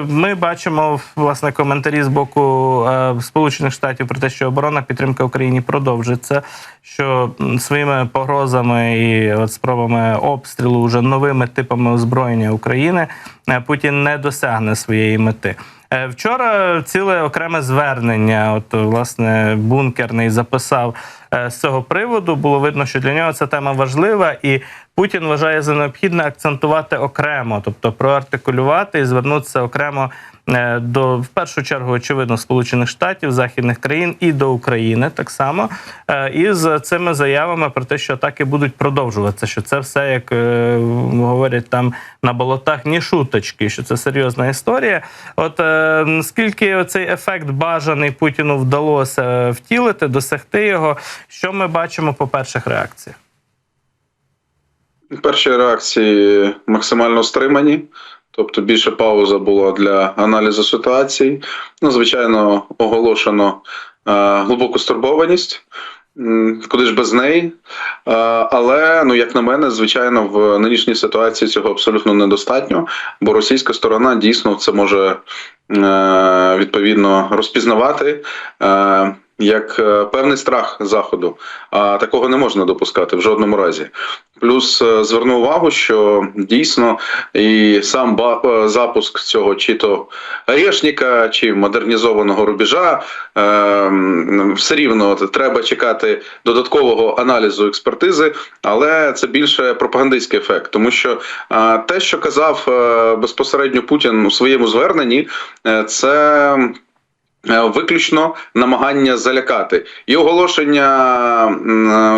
Ми бачимо власне коментарі з боку е, Сполучених Штатів про те, що оборонна підтримка Україні продовжиться, що своїми погрозами і от спробами обстрілу вже новими типами озброєння України е, Путін не досягне своєї мети. Е, Вчора ціле окреме звернення, от власне бункерний записав з цього приводу. Було видно, що для нього ця тема важлива, і Путін вважає за необхідне акцентувати окремо, тобто проартикулювати і звернутися окремо е, до в першу чергу, очевидно, Сполучених Штатів, західних країн і до України так само. е, Із цими заявами про те, що атаки будуть продовжуватися, що це все, як е, говорять там на болотах, ні шуточки, що це серйозна історія. От наскільки цей ефект бажаний Путіну вдалося втілити, досягти його, що ми бачимо по перших реакціях? Перші реакції максимально стримані, тобто більше пауза була для аналізу ситуації. Ну, звичайно, оголошено е, глибоку стурбованість. Куди ж без неї? Е, Але, ну як на мене, звичайно, в нинішній ситуації цього абсолютно недостатньо, бо російська сторона дійсно це може е, відповідно розпізнавати. Як е, певний страх заходу, а такого не можна допускати в жодному разі. Плюс е, зверну увагу, що дійсно і сам е, запуск цього чи то Решніка, чи модернізованого рубежа е, все рівно треба чекати додаткового аналізу експертизи, але це більше пропагандистський ефект, тому що те, що казав безпосередньо Путін у своєму зверненні, це. Е, Виключно намагання залякати і оголошення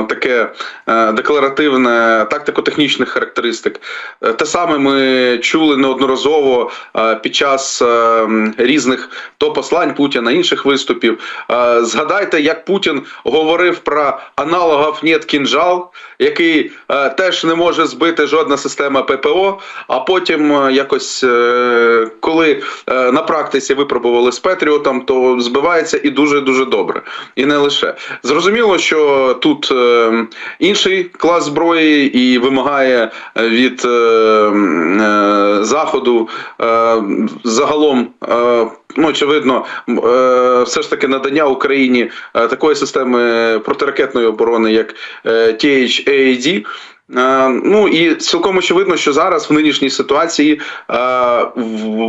таке е, декларативне тактико-технічних характеристик. Е, Те саме ми чули неодноразово е, під час е, різних то послань Путіна, інших виступів. Е, Згадайте, як Путін говорив про аналогів «нет кінжал, який е, теж не може збити жодна система ППО. А потім е, якось, е, коли е, на практиці випробували з Петріотом, то збивається і дуже дуже добре. І не лише зрозуміло, що тут е, інший клас зброї і вимагає е, від е, заходу загалом. Ну, очевидно, все ж таки надання Україні такої системи протиракетної оборони, як THAAD, Ну і цілком очевидно, що зараз в нинішній ситуації,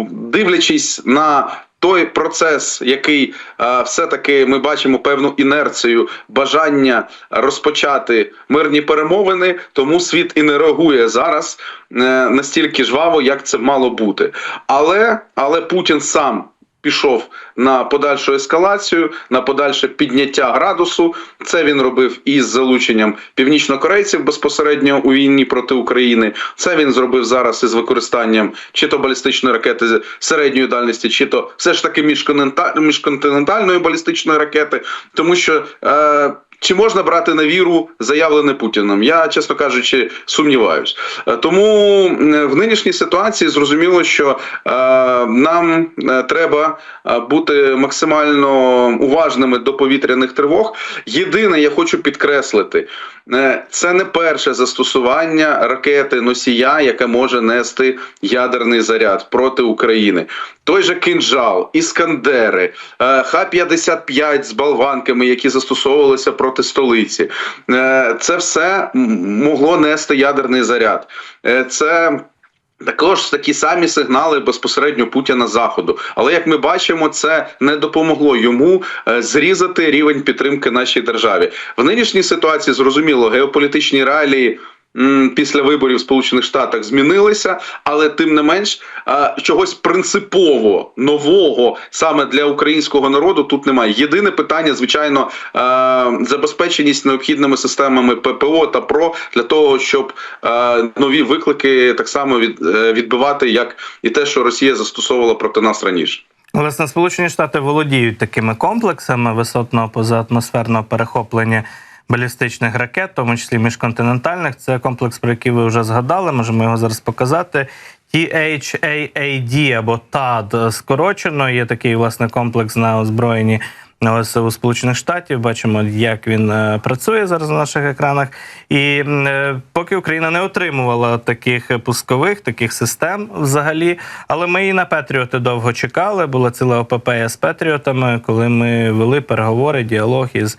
дивлячись на той процес, який е, все-таки ми бачимо певну інерцію, бажання розпочати мирні перемовини, тому світ і не реагує зараз е, настільки жваво, як це мало бути. Але, але Путін сам. Пішов на подальшу ескалацію, на подальше підняття градусу. Це він робив із залученням північнокорейців безпосередньо у війні проти України. Це він зробив зараз із використанням чи то балістичної ракети середньої дальності, чи то все ж таки міжконтинента- міжконтинентальної балістичної ракети, тому що. Е, чи можна брати на віру заявлене Путіним? Я, чесно кажучи, сумніваюсь. Е, Тому в нинішній ситуації зрозуміло, що е, нам е, треба бути максимально уважними до повітряних тривог. Єдине, я хочу підкреслити, це не перше застосування ракети носія, яке може нести ядерний заряд проти України. Той же кинжал, іскандери, е, Х-55 з болванками, які застосовувалися проти столиці. Е, Це все могло нести ядерний заряд. Е, Це. Також такі самі сигнали безпосередньо Путіна заходу. Але як ми бачимо, це не допомогло йому е, зрізати рівень підтримки нашій державі. В нинішній ситуації зрозуміло, геополітичні реалії. Після виборів в Сполучених Штатах змінилися, але тим не менш чогось принципово нового саме для українського народу тут немає. Єдине питання, звичайно, забезпеченість необхідними системами ППО та ПРО для того, щоб нові виклики так само е, відбивати, як і те, що Росія застосовувала проти нас раніше. Власне, Сполучені Штати володіють такими комплексами висотного позаатмосферного перехоплення балістичних ракет, в тому числі міжконтинентальних. Це комплекс, про який ви вже згадали. Можемо його зараз показати. THAAD або TAD скорочено. Є такий власне комплекс на озброєнні ось у Сполучених Штатів. Бачимо, як він е, працює зараз на наших екранах. І е, поки Україна не отримувала таких пускових, таких систем взагалі, але ми і на Петріоти довго чекали. Була ціла ОПП з Петріотами, коли ми вели переговори, діалог із.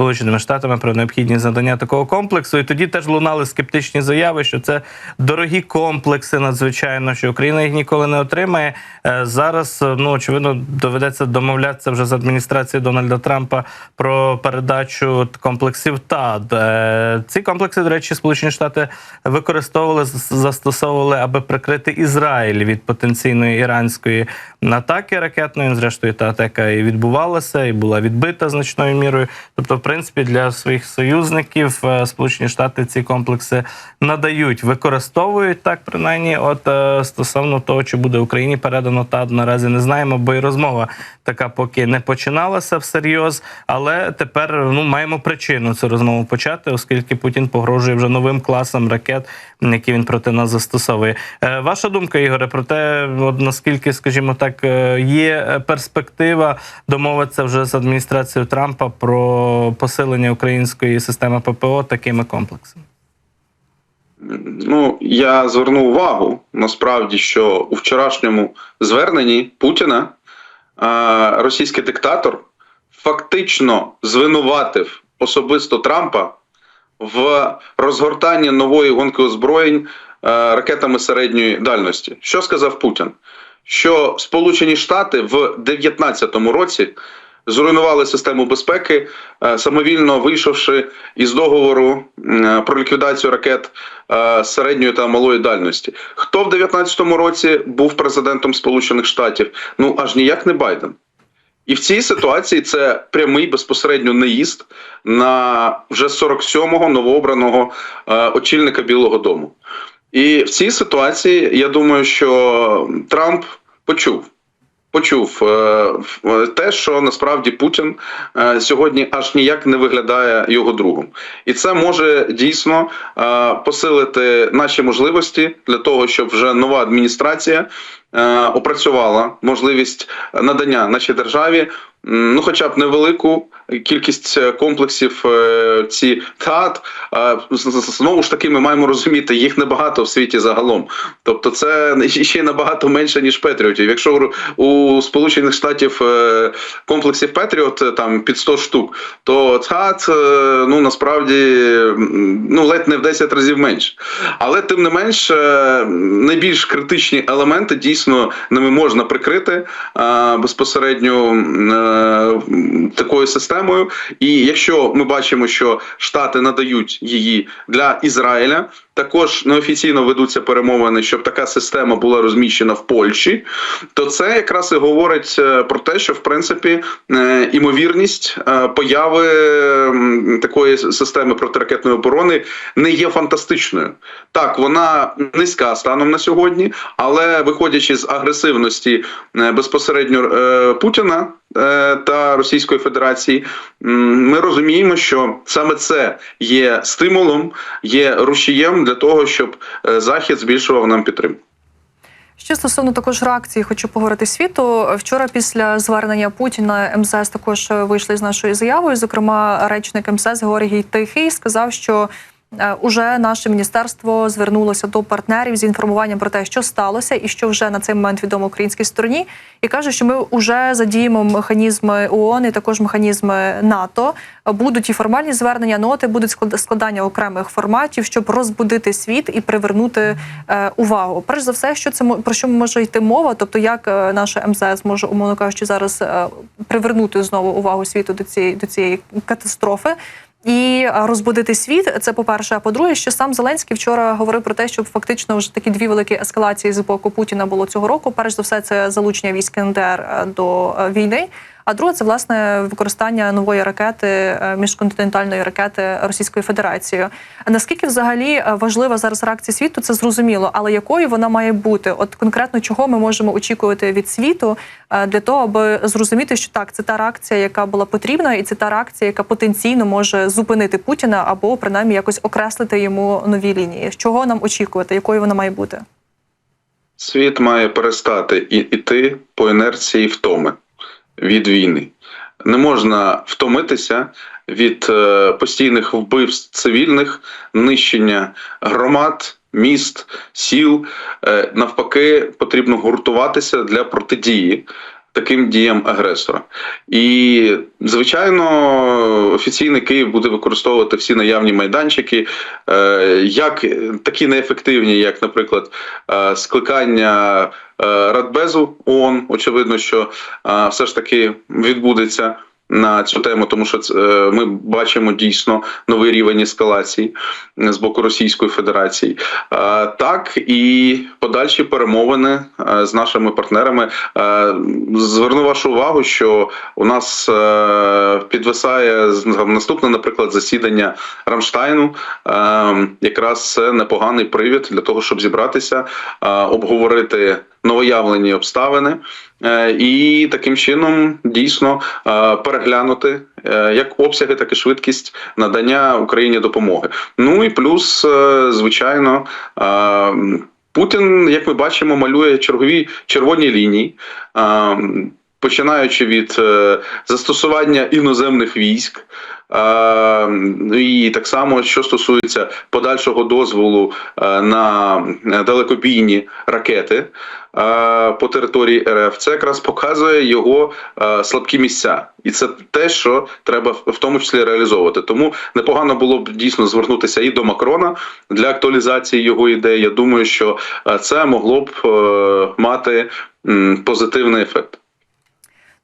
Сполученими Штатами про необхідність надання такого комплексу, і тоді теж лунали скептичні заяви, що це дорогі комплекси, надзвичайно, що Україна їх ніколи не отримає. Е, Зараз е, ну очевидно доведеться домовлятися вже з адміністрацією Дональда Трампа про передачу комплексів ТАД. Е, Ці комплекси, до речі, Сполучені Штати використовували застосовували, аби прикрити Ізраїль від потенційної іранської атаки ракетної. Зрештою, та атака і відбувалася, і була відбита значною мірою. Тобто, принципі, для своїх союзників е, Сполучені Штати ці комплекси надають, використовують так, принаймні. От е, стосовно того, чи буде Україні передано ТАД, наразі не знаємо, бо і розмова така поки не починалася всерйоз. Але тепер ну маємо причину цю розмову почати, оскільки Путін погрожує вже новим класом ракет, які він проти нас застосовує. Е, Ваша думка, Ігоре, про те, от наскільки, скажімо так, є перспектива домовитися вже з адміністрацією Трампа про посилення української системи ППО такими комплексами? Ну, я зверну увагу насправді, що у вчорашньому зверненні Путіна е, російський диктатор фактично звинуватив особисто Трампа в розгортанні нової гонки озброєнь е, ракетами середньої дальності. Що сказав Путін? Що Сполучені Штати в 2019 році зруйнували систему безпеки, е, самовільно вийшовши із договору про ліквідацію ракет е, середньої та малої дальності. Хто в 2019 році був президентом Сполучених Штатів? Ну аж ніяк не Байден. І в цій ситуації це прямий безпосередньо неїзд на вже 47-го новообраного е, очільника Білого Дому. І в цій ситуації я думаю, що Трамп почув. Почув е, в- те, що насправді Путін е, сьогодні аж ніяк не виглядає його другом, і це може дійсно е, посилити наші можливості для того, щоб вже нова адміністрація е, опрацювала можливість надання нашій державі, ну, хоча б невелику кількість е, комплексів е, ці ТАТ. Знову ж таки, ми маємо розуміти, їх небагато в світі загалом. Тобто, це ще набагато менше ніж Петріотів. Якщо у Сполучених Штатів е, комплексів Петріот там під 100 штук, то ТАТ ну насправді ну ледь не в 10 разів менше. Але тим не менш, найбільш критичні елементи дійсно ними можна прикрити безпосередньо такою системою. І якщо ми бачимо, що Штати надають її для Ізраїля. Також неофіційно ведуться перемовини, щоб така система була розміщена в Польщі, то це якраз і говорить е, про те, що в принципі е, імовірність е, появи такої системи протиракетної оборони не є фантастичною. Так, вона низька станом на сьогодні, але виходячи з агресивності е, безпосередньо е, Путіна е, та Російської Федерації, ми розуміємо, що саме це є стимулом, є рушієм для того, щоб е, Захід збільшував нам підтримку. Ще стосовно також реакції, хочу поговорити світу. Вчора, після звернення Путіна, МЗС також вийшли з нашою заявою. Зокрема, речник МЗС Георгій Тихий сказав, що е, уже наше міністерство звернулося до партнерів з інформуванням про те, що сталося, і що вже на цей момент відомо українській стороні, і каже, що ми вже задіємо механізми ООН і також механізми НАТО. Будуть і формальні звернення, ноти будуть склад- складання окремих форматів, щоб розбудити світ і привернути е, увагу. Перш за все, що це про що може йти мова, тобто як е, наша МЗС може, умовно кажучи, зараз е, привернути знову увагу світу до цієї до цієї катастрофи. І е, розбудити світ, це по-перше. А по-друге, що сам Зеленський вчора говорив про те, що фактично вже такі дві великі ескалації з боку Путіна було цього року. Перш за все, це залучення військ КНДР е, до е, війни. А друге, це власне використання нової ракети е, міжконтинентальної ракети Російською Федерацією. Наскільки взагалі е, важлива зараз реакція світу, це зрозуміло, але якою вона має бути? От конкретно чого ми можемо очікувати від світу е, для того, аби зрозуміти, що так, це та реакція, яка була потрібна, і це та реакція, яка потенційно може зупинити Путіна або принаймні якось окреслити йому нові лінії. Чого нам очікувати? Якою вона має бути? Світ має перестати іти по інерції втоми від війни. не можна втомитися від е, постійних вбивств цивільних, нищення громад, міст, сіл. Е, навпаки, потрібно гуртуватися для протидії. Таким діям агресора, і звичайно, офіційний Київ буде використовувати всі наявні майданчики, е, як такі неефективні, як, наприклад, скликання Радбезу ООН. Очевидно, що все ж таки відбудеться на цю тему, тому що е, ми бачимо дійсно новий рівень ескалації з боку Російської Федерації. Е, Так і подальші перемовини е, з нашими партнерами. Е, Зверну вашу увагу, що у нас е, підвисає наступне, наприклад, засідання Рамштайну. Е, Якраз це непоганий привід для того, щоб зібратися, е, обговорити новоявлені обставини е, і таким чином дійсно е, переглянути е, як обсяги, так і швидкість надання Україні допомоги. Ну і плюс, е, звичайно. е, Путін, як ми бачимо, малює чергові червоні лінії, е, починаючи від е, застосування іноземних військ. е, І так само, що стосується подальшого дозволу е, на далекобійні ракети по території РФ, це якраз показує його слабкі місця, і це те, що треба в тому числі реалізовувати. Тому непогано було б дійсно звернутися і до Макрона для актуалізації його ідей. Я думаю, що це могло б мати позитивний ефект.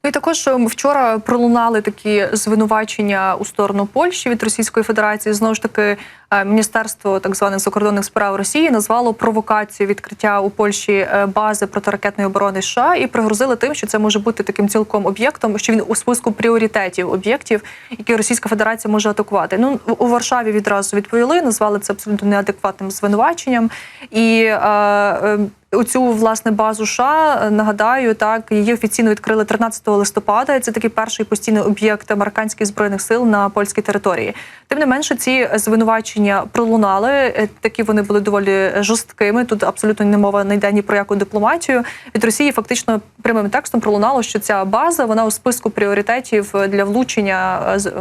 Ну і також ем, вчора пролунали такі звинувачення у сторону Польщі від Російської Федерації. Знову ж таки, е, Міністерство так званих закордонних справ Росії назвало провокацію відкриття у Польщі е, бази протиракетної оборони США і пригрозили тим, що це може бути таким цілком об'єктом, що він у списку пріоритетів об'єктів, які Російська Федерація може атакувати. Ну у- Варшаві відразу відповіли, назвали це абсолютно неадекватним звинуваченням. І е, е, Оцю власне базу США е, нагадаю, так її офіційно відкрили 13 листопада. Це такий перший постійний об'єкт американських збройних сил на польській території. Тим не менше, ці звинувачення пролунали. Е, Такі вони були доволі жорсткими. Тут абсолютно не мова не йде ні про яку дипломатію. Від Росії фактично прямим текстом пролунало, що ця база вона у списку пріоритетів для влучення е, з- е,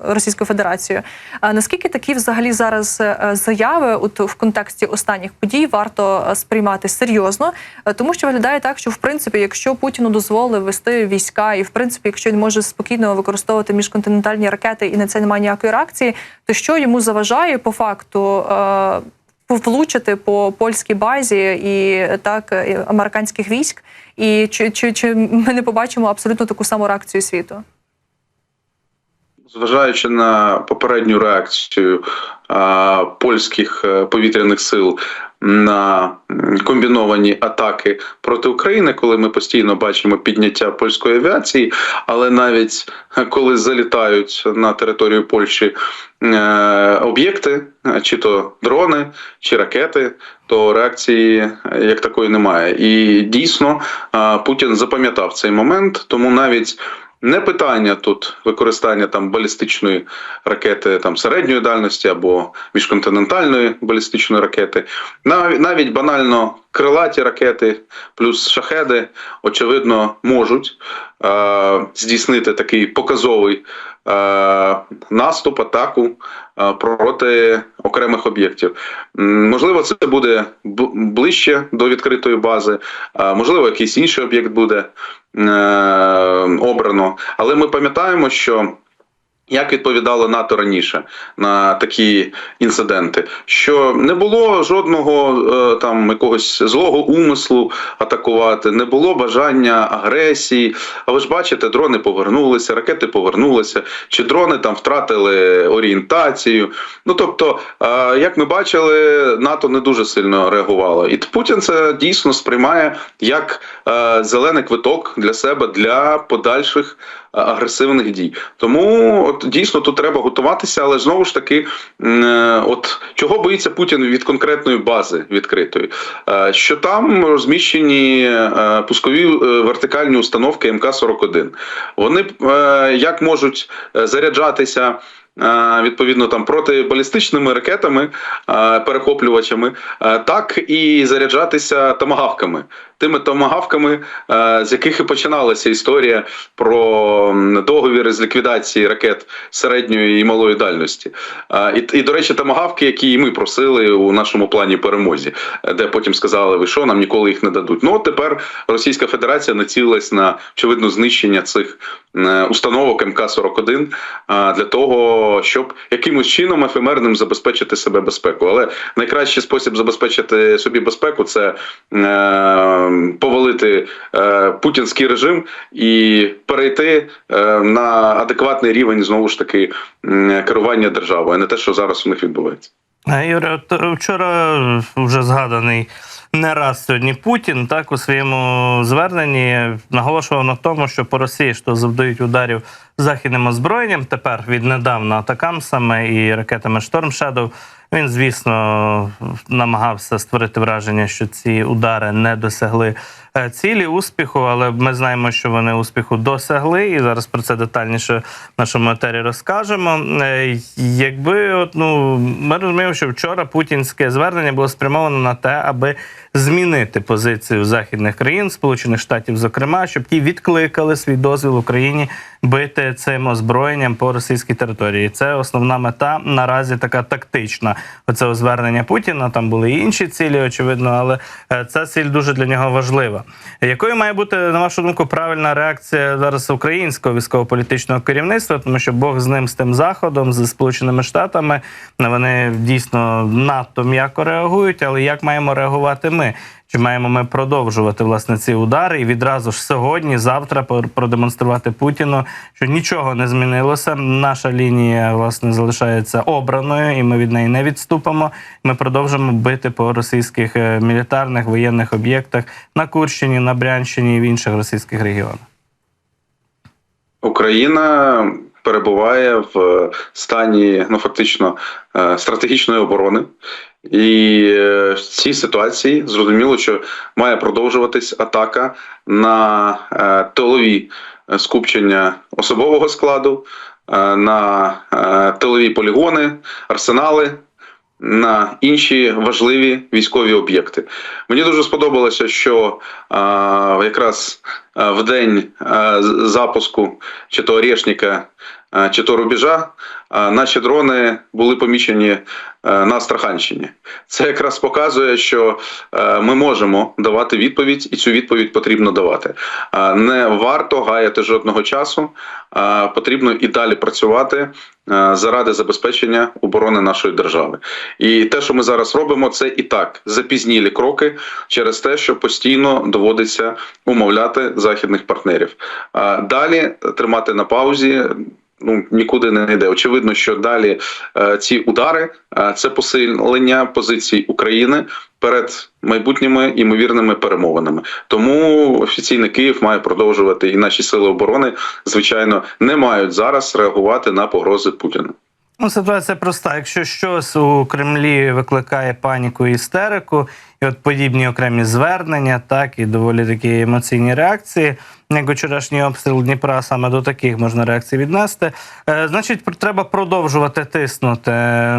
Російською Федерацією. А наскільки такі взагалі зараз е, заяви, от в контексті останніх подій, варто е, сприймати серйозно, Е, тому що виглядає так, що в принципі, якщо Путіну дозволили вести війська, і в принципі, якщо він може спокійно використовувати міжконтинентальні ракети, і на це немає ніякої реакції, то що йому заважає по факту? е, Влучити по польській базі і е, так американських військ, і чи, чи, чи ми не побачимо абсолютно таку саму реакцію світу? Зважаючи на попередню реакцію а, польських е, повітряних сил на комбіновані атаки проти України, коли ми постійно бачимо підняття польської авіації, але навіть коли залітають на територію Польщі е, об'єкти, чи то дрони, чи ракети, то реакції е, як такої немає. І дійсно е, Путін запам'ятав цей момент, тому навіть. Не питання тут використання там балістичної ракети там середньої дальності або міжконтинентальної балістичної ракети, навіть, банально крилаті ракети плюс шахеди, очевидно, можуть е, здійснити такий показовий е, наступ, атаку е, проти окремих об'єктів. Можливо, це буде ближче до відкритої бази, е, можливо, якийсь інший об'єкт буде е, обрано. Але ми пам'ятаємо, що. Як відповідало НАТО раніше на такі інциденти, що не було жодного е, там якогось злого умислу атакувати, не було бажання агресії. А ви ж бачите, дрони повернулися, ракети повернулися, чи дрони там втратили орієнтацію. Ну тобто, е, як ми бачили, НАТО не дуже сильно реагувало, і Путін це дійсно сприймає як е, зелений квиток для себе для подальших агресивних дій. Тому от дійсно тут треба готуватися, але знову ж таки, е, от чого боїться Путін від конкретної бази відкритої, Е, що там розміщені е, пускові вертикальні установки МК-41. Вони як можуть заряджатися. Відповідно, там протибалістичними ракетами, перехоплювачами, так і заряджатися томагавками. Тими томагавками, е, з яких і починалася історія про договір з ліквідації ракет середньої і малої дальності. Е, І, і до речі, томагавки, які і ми просили у нашому плані перемозі, е, де потім сказали, ви що нам ніколи їх не дадуть. Ну от тепер Російська Федерація націлилась на очевидно знищення цих установок МК-41 а, для того, щоб якимось чином ефемерним забезпечити себе безпеку. Але найкращий спосіб забезпечити собі безпеку це повалити е, путінський режим і перейти е, на адекватний рівень знову ж таки керування державою, а не те, що зараз у них відбувається. А, Юре, е, вчора вже згаданий не раз сьогодні Путін так у своєму зверненні наголошував на тому, що по Росії що завдають ударів західним озброєнням. Тепер віднедавна атакамсами і ракетами Storm Shadow. Він, звісно, намагався створити враження, що ці удари не досягли цілі успіху, але ми знаємо, що вони успіху досягли, і зараз про це детальніше в нашому етері розкажемо. Е, Якби от, ну, ми розуміємо, що вчора путінське звернення було спрямовано на те, аби змінити позицію західних країн, Сполучених Штатів, зокрема, щоб ті відкликали свій дозвіл Україні бити цим озброєнням по російській території. Це основна мета наразі така тактична. Оце звернення Путіна. Там були і інші цілі, очевидно, але е, ця ціль дуже для нього важлива. Якою має бути, на вашу думку, правильна реакція зараз українського військово-політичного керівництва, тому що Бог з ним з тим заходом, з Сполученими Штатами, вони дійсно надто м'яко реагують. Але як маємо реагувати ми? Чи маємо ми продовжувати власне ці удари і відразу ж сьогодні, завтра продемонструвати Путіну, що нічого не змінилося. Наша лінія власне залишається обраною, і ми від неї не відступимо. Ми продовжимо бити по російських е, мілітарних воєнних об'єктах на Курщині, на Брянщині і в інших російських регіонах. Україна перебуває в стані ну фактично е, стратегічної оборони, і е, в цій ситуації зрозуміло, що має продовжуватись атака на е, тилові е, скупчення особового складу, е, на е, тилові полігони, арсенали. На інші важливі військові об'єкти мені дуже сподобалося, що е, якраз е, в день е, запуску чи то Орешника, е, чи то рубежа, наші дрони були помічені е, на Астраханщині. Це якраз показує, що е, ми можемо давати відповідь, і цю відповідь потрібно давати. Не варто гаяти жодного часу, потрібно і далі працювати е, заради забезпечення оборони нашої держави. І те, що ми зараз робимо, це і так запізнілі кроки через те, що постійно доводиться умовляти західних партнерів. Далі тримати на паузі. Ну нікуди не йде. Очевидно, що далі е, ці удари е, це посилення позицій України перед майбутніми імовірними перемовинами. Тому офіційний Київ має продовжувати, і наші сили оборони, звичайно, не мають зараз реагувати на погрози Путіна. Ну, ситуація проста. Якщо щось у Кремлі викликає паніку і істерику, і от подібні окремі звернення, так і доволі такі емоційні реакції, як вчорашній обстріл Дніпра, саме до таких можна реакцій віднести. Е, значить, треба продовжувати тиснути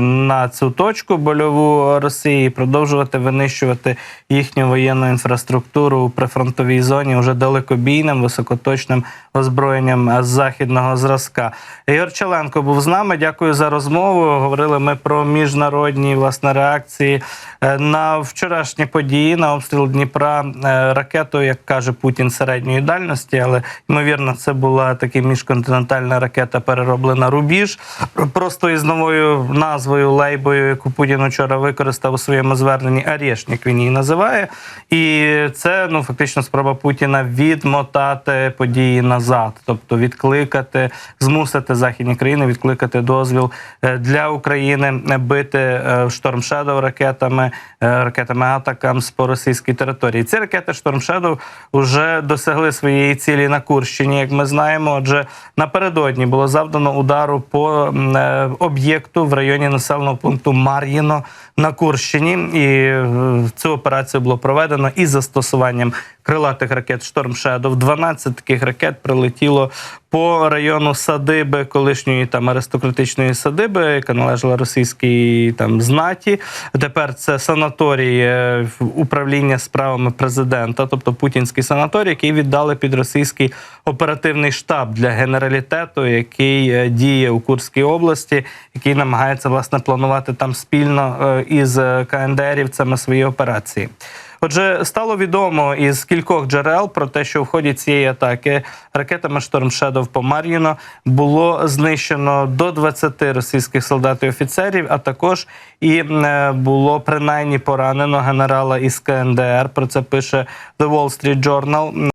на цю точку больову Росії, продовжувати винищувати їхню воєнну інфраструктуру у прифронтовій зоні вже далекобійним, високоточним озброєнням західного зразка. Ігор Челенко був з нами. Дякую за розмову. Говорили ми про міжнародні власне реакції е, на вчорашні події на обстріл Дніпра е, ракетою, як каже Путін, середньої дальності, але ймовірно, це була така міжконтинентальна ракета, перероблена рубіж, просто із новою назвою лейбою, яку Путін вчора використав у своєму зверненні. Арєшнік він її називає. І це ну фактично спроба Путіна відмотати події назад, тобто відкликати, змусити західні країни відкликати дозвіл е, для України бити е, Storm ракетами, е, ракетами Атакамс по російській території. Ці ракети Shadow вже досягли своєї цілі на Курщині, як ми знаємо. Отже, напередодні було завдано удару по е, об'єкту в районі населеного пункту Мар'їно на Курщині, і е, цю операцію було проведено із застосуванням крилатих ракет Шторм Shadow. 12 таких ракет прилетіло по району садиби, колишньої там аристократичної садиби, яка належала російській там знаті. Тепер це санаторій е, управління справами президента, тобто путінський санаторій, який віддали під російський оперативний штаб для генералітету, який е, діє у Курській області, який намагається власне планувати там спільно е, із КНДРівцями свої операції. Отже, стало відомо із кількох джерел про те, що в ході цієї атаки ракетами Storm Shadow по Мар'їно було знищено до 20 російських солдат і офіцерів, а також і е, було принаймні поранено генерала із КНДР. Про це пише The Wall Street Journal.